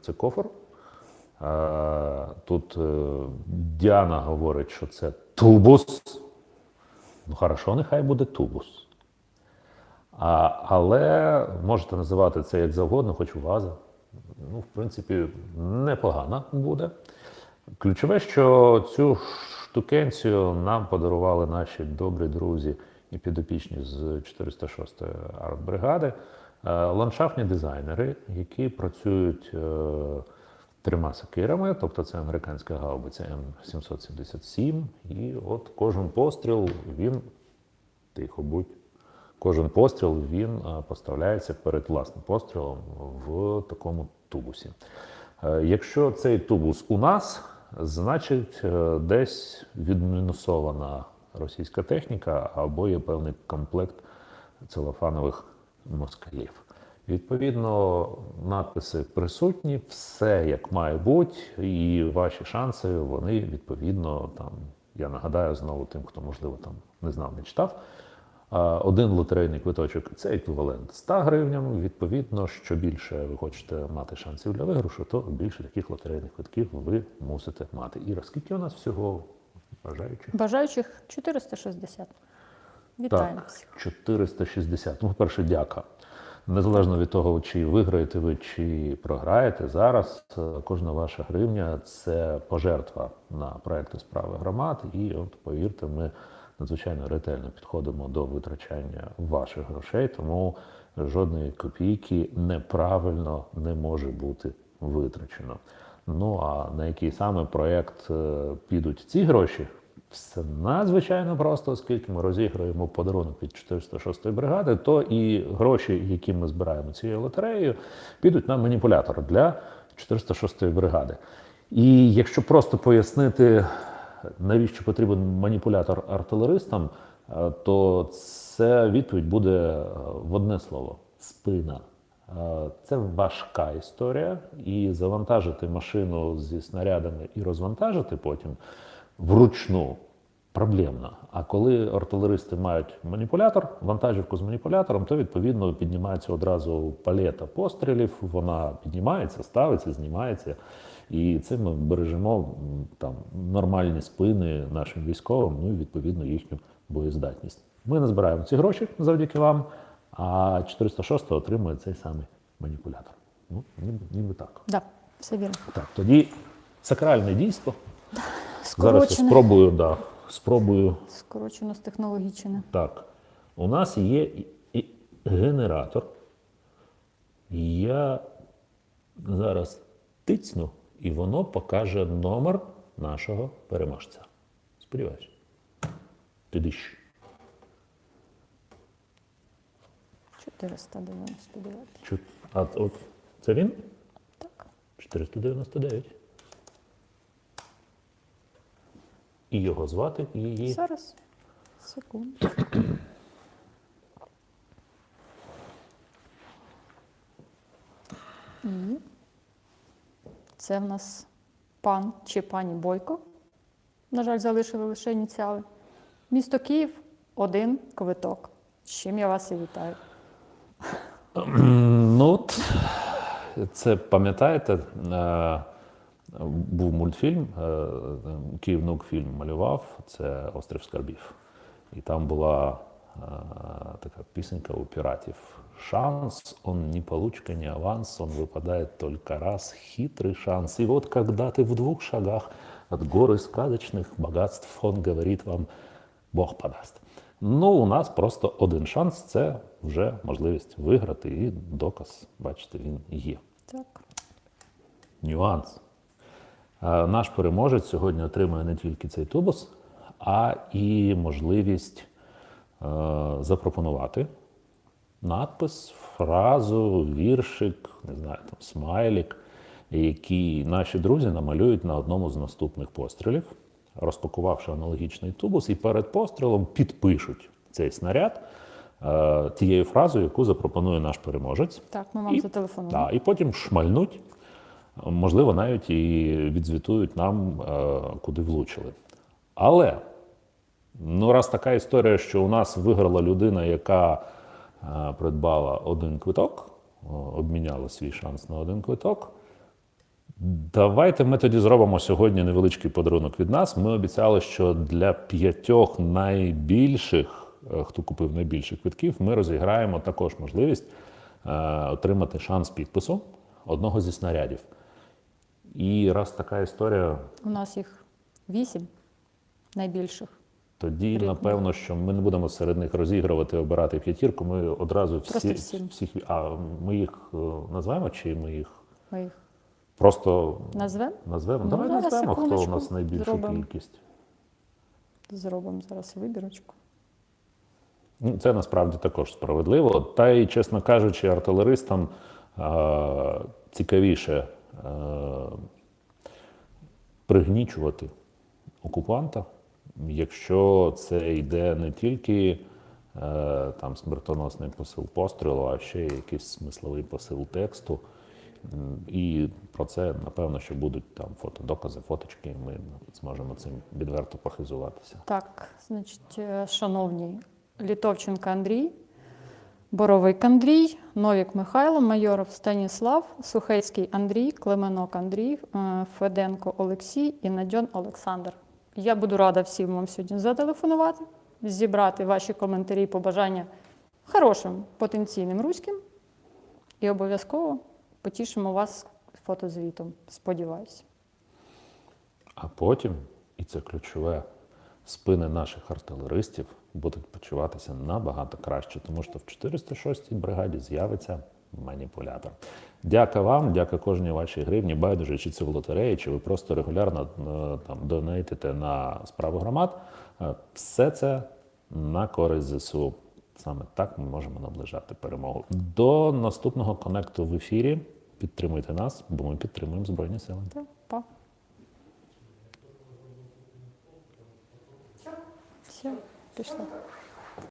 це кофр. Е, Тут е, Діана говорить, що це тубус. Ну, хорошо, нехай буде тубус. А, але можете називати це як завгодно, хоч ваза. Ну, в принципі, непогана буде. Ключове, що цю штукенцію нам подарували наші добрі друзі і підопічні з 406-ї артбригади, ландшафтні дизайнери, які працюють е, трьома сокирами, тобто це американська гаубиця М777. І от кожен постріл він тихо будь. Кожен постріл він е, поставляється перед власним пострілом в такому тубусі. Е, Якщо цей тубус у нас, значить е, десь відмінусована російська техніка або є певний комплект целофанових москалів. Відповідно, надписи присутні, все як має бути, і ваші шанси вони відповідно там. Я нагадаю знову тим, хто можливо там не знав, не читав. Один лотерейний квиточок це еквівалент 100 гривням. Відповідно, що більше ви хочете мати шансів для виграшу, то більше таких лотерейних квитків ви мусите мати. Іра, скільки у нас всього бажаючих? Бажаючих 460. Вітаємо всіх. 460. Ну, по-перше, дяка. Незалежно від того, чи виграєте ви, чи програєте, зараз е, кожна ваша гривня це пожертва на проекти справи громад. І от повірте, ми надзвичайно ретельно підходимо до витрачання ваших грошей, тому жодної копійки неправильно не може бути витрачено. Ну а на який саме проект е, підуть ці гроші? Все надзвичайно просто, оскільки ми розіграємо подарунок від 406-ї бригади, то і гроші, які ми збираємо цією лотереєю, підуть на маніпулятор для 406-ї бригади. І якщо просто пояснити, навіщо потрібен маніпулятор артилеристам, е, то це відповідь буде е, в одне слово спина. Е, Це важка історія, і завантажити машину зі снарядами і розвантажити потім вручну проблемно. А коли артилеристи мають маніпулятор, вантажівку з маніпулятором, то відповідно піднімається одразу палета пострілів, вона піднімається, ставиться, знімається. І цим ми бережемо там нормальні спини нашим військовим, ну і відповідно їхню боєздатність. Ми назбираємо ці гроші завдяки вам, а 406 отримує цей самий маніпулятор. Ну, ніби, ніби так. Да, все вірно. Так, тоді сакральне дійство. Зараз я спробую, да, спробую. Скорочено з технологічне. Так, у нас є генератор. Я зараз тицну, і воно покаже номер нашого переможця. Сподіваюсь. Тидищ. 499. А от це він? Так. 499. І його звати, її. Зараз. Секунду. Це в нас пан чи пані Бойко. На жаль, залишили лише ініціали. Місто Київ, один квиток. З чим я вас і вітаю. Ну, от, це пам'ятаєте, е, був мультфільм, е, Київ фільм малював, це Острів Скарбів. І там була е, така пісенька у піратів. Шанс, он не получка, не аванс, он выпадает только раз, хитрый шанс. И вот когда ты в двух шагах от горы сказочных богатств, он говорит вам, Бог подасть. Ну, у нас просто один шанс це вже можливість виграти, і доказ, бачите, він є. Так. Нюанс. Е, Наш переможець сьогодні отримує не тільки цей тубус, а і можливість е, запропонувати надпис, фразу, віршик, не знаю, там смайлік, які наші друзі намалюють на одному з наступних пострілів, розпакувавши аналогічний тубус, і перед пострілом підпишуть цей снаряд е, тією фразою, яку запропонує наш переможець. Так, ми вам І- зателефонуємо. Да, і потім шмальнуть, можливо, навіть і відзвітують нам, е, куди влучили. Але ну, раз така історія, що у нас виграла людина, яка е, придбала один квиток, обміняла свій шанс на один квиток, Давайте ми тоді зробимо сьогодні невеличкий подарунок від нас. Ми обіцяли, що для п'ятьох найбільших, е, хто купив найбільше квитків, ми розіграємо також можливість е, отримати шанс підпису одного зі снарядів. І раз така історія, У нас їх вісім найбільших. тоді Рік. напевно, що ми не будемо серед них розігрувати, обирати п'ятірку. Ми одразу всі, всіх. А ми їх е, назвемо чи ми їх Ми їх просто назвемо? назвемо? Ну, Давай назвемо, хто у нас найбільша кількість. Зробимо зараз вибірочку. Ну, Це насправді також справедливо. Та й, чесно кажучи, артилеристам е, цікавіше е, пригнічувати окупанта, якщо це йде не тільки е, там смертоносний посил пострілу, а ще якийсь смисловий посил тексту. І про це напевно, що будуть там фотодокази, фоточки. Ми зможемо цим відверто похизуватися. Так, значить, е, шановні, Літовченко Андрій, Боровик Андрій, Новік Михайло, Майоров Станіслав, Сухецький Андрій, Клеменок Андрій, е, Феденко Олексій і Надьон Олександр. Я буду рада всім вам сьогодні зателефонувати, зібрати ваші коментарі і побажання хорошим потенційним руським і обов'язково потішимо вас фотозвітом. Сподіваюся. А потім, і це ключове, спини наших артилеристів будуть почуватися набагато краще, тому що в 406-й бригаді з'явиться маніпулятор. Дяка вам, дяка кожній вашій гривні, байдуже, чи це в лотереї, чи ви просто регулярно е, там донейтите на справу громад. Е, Все це на користь ЗСУ. Саме так ми можемо наближати перемогу. До наступного конекту в ефірі. Підтримуйте нас, бо ми підтримуємо Збройні Сили. Та, па. Все, пішла.